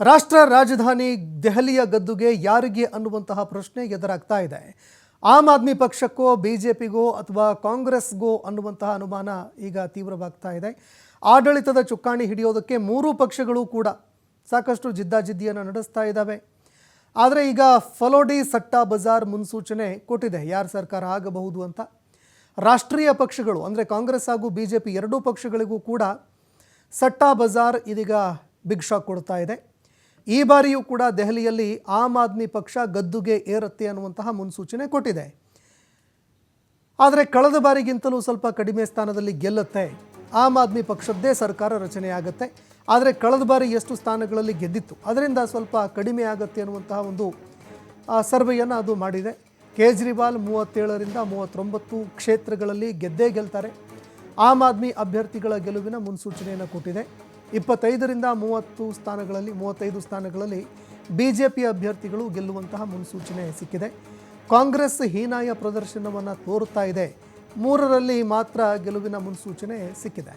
ರಾಷ್ಟ್ರ ರಾಜಧಾನಿ ದೆಹಲಿಯ ಗದ್ದುಗೆ ಯಾರಿಗೆ ಅನ್ನುವಂತಹ ಪ್ರಶ್ನೆ ಎದುರಾಗ್ತಾ ಇದೆ? ಆಮ್ ಆದ್ಮಿ ಪಕ್ಷಕ್ಕೋ, ಬಿಜೆಪಿಗೋ ಅಥವಾ ಕಾಂಗ್ರೆಸ್ಗೋ ಅನ್ನುವಂತಹ ಅನುಮಾನ ಈಗ ತೀವ್ರವಾಗ್ತಾ ಇದೆ. ಆಡಳಿತದ ಚುಕ್ಕಾಣಿ ಹಿಡಿಯೋದಕ್ಕೆ ಮೂರು ಪಕ್ಷಗಳು ಕೂಡ ಸಾಕಷ್ಟು ಜಿದ್ದಾಜಿದ್ದಿಯನ್ನು ನಡೆಸ್ತಾ ಇದ್ದಾವೆ. ಆದರೆ ಈಗ ಫಲೋಡಿ ಸಟ್ಟಾ ಬಜಾರ್ ಮುನ್ಸೂಚನೆ ಕೊಟ್ಟಿದೆ. ಯಾರು ಸರ್ಕಾರ ಆಗಬಹುದು ಅಂತ. ರಾಷ್ಟ್ರೀಯ ಪಕ್ಷಗಳು, ಅಂದರೆ ಕಾಂಗ್ರೆಸ್ ಹಾಗೂ ಬಿ ಜೆ ಪಿ ಎರಡೂ ಪಕ್ಷಗಳಿಗೂ ಕೂಡ ಸಟ್ಟಾ ಬಜಾರ್ ಇದೀಗ ಬಿಗ್ ಶಾಕ್ ಕೊಡ್ತಾ ಇದೆ. ಈ ಬಾರಿಯೂ ಕೂಡ ದೆಹಲಿಯಲ್ಲಿ ಆಮ್ ಆದ್ಮಿ ಪಕ್ಷ ಗದ್ದುಗೆ ಏರುತ್ತೆ ಅನ್ನುವಂತಹ ಮುನ್ಸೂಚನೆ ಕೊಟ್ಟಿದೆ. ಆದರೆ ಕಳೆದ ಬಾರಿಗಿಂತಲೂ ಸ್ವಲ್ಪ ಕಡಿಮೆ ಸ್ಥಾನದಲ್ಲಿ ಗೆಲ್ಲುತ್ತೆ. ಆಮ್ ಆದ್ಮಿ ಪಕ್ಷದ್ದೇ ಸರ್ಕಾರ ರಚನೆ ಆಗುತ್ತೆ ಆದರೆ ಕಳೆದ ಬಾರಿ ಎಷ್ಟು ಸ್ಥಾನಗಳಲ್ಲಿ ಗೆದ್ದಿತ್ತು, ಅದರಿಂದ ಸ್ವಲ್ಪ ಕಡಿಮೆ ಆಗುತ್ತೆ ಅನ್ನುವಂತಹ ಒಂದು ಸರ್ವೆಯನ್ನು ಅದು ಮಾಡಿದೆ. ಕೇಜ್ರಿವಾಲ್ ಮೂವತ್ತೇಳರಿಂದ ಮೂವತ್ತೊಂಬತ್ತು ಕ್ಷೇತ್ರಗಳಲ್ಲಿ ಗೆದ್ದೇ ಗೆಲ್ತಾರೆ. ಆಮ್ ಆದ್ಮಿ ಅಭ್ಯರ್ಥಿಗಳ ಗೆಲುವಿನ ಮುನ್ಸೂಚನೆಯನ್ನು ಕೊಟ್ಟಿದೆ. ಇಪ್ಪತ್ತೈದರಿಂದ ಮೂವತ್ತು ಸ್ಥಾನಗಳಲ್ಲಿ, ಮೂವತ್ತೈದು ಸ್ಥಾನಗಳಲ್ಲಿ ಬಿ ಜೆ ಪಿ ಅಭ್ಯರ್ಥಿಗಳು ಗೆಲ್ಲುವಂತಹ ಮುನ್ಸೂಚನೆ ಸಿಕ್ಕಿದೆ. ಕಾಂಗ್ರೆಸ್ ಹೀನಾಯ ಪ್ರದರ್ಶನವನ್ನು ತೋರುತ್ತಾ ಇದೆ. ಮೂರರಲ್ಲಿ ಮಾತ್ರ ಗೆಲುವಿನ ಮುನ್ಸೂಚನೆ ಸಿಕ್ಕಿದೆ.